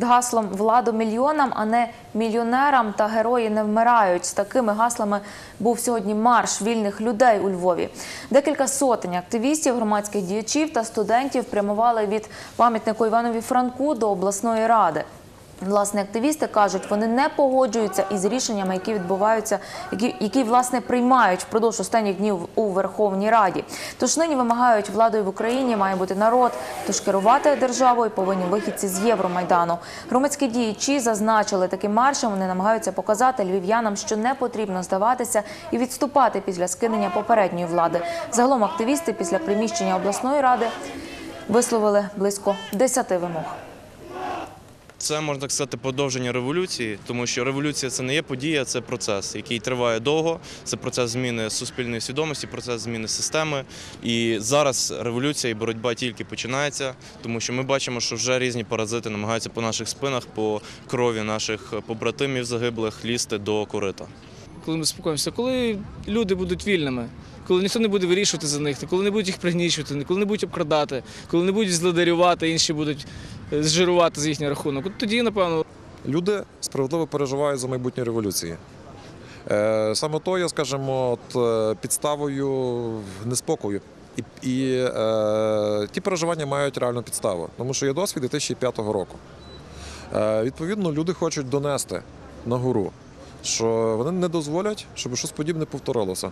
під гаслом Владу мільйонам, а не мільйонерам та герої не вмирають. З такими гаслами був сьогодні марш вільних людей у Львові. Декілька сотень активістів, громадських діячів та студентів прямували від пам'ятнику Іванові Франку до обласної ради. Власне, активісти кажуть, вони не погоджуються із рішеннями, які відбуваються, які, які власне приймають впродовж останніх днів у Верховній Раді. Тож нині вимагають владою в Україні має бути народ. Тож керувати державою повинні вихідці з Євромайдану. Громадські діячі зазначили таким маршем. Вони намагаються показати львів'янам, що не потрібно здаватися і відступати після скинення попередньої влади. Загалом активісти після приміщення обласної ради висловили близько 10 вимог. Це можна так сказати продовження революції, тому що революція це не є подія, це процес, який триває довго. Це процес зміни суспільної свідомості, процес зміни системи. І зараз революція і боротьба тільки починається, тому що ми бачимо, що вже різні паразити намагаються по наших спинах, по крові наших побратимів загиблих лізти до корита. коли ми спокоїмося, коли люди будуть вільними, коли ніхто не буде вирішувати за них, коли не будуть їх пригнічувати, коли не будуть обкрадати, коли не будуть злодарювати, інші будуть зжирувати за їхній рахунок. От тоді, напевно, Люди справедливо переживають за майбутнє революції. Е, Саме то є, скажімо, от, е, підставою неспокою. І, і е, ті переживання мають реальну підставу, тому що є досвід 2005 року. Е, відповідно, люди хочуть донести на гору, що вони не дозволять, щоб щось подібне повторилося.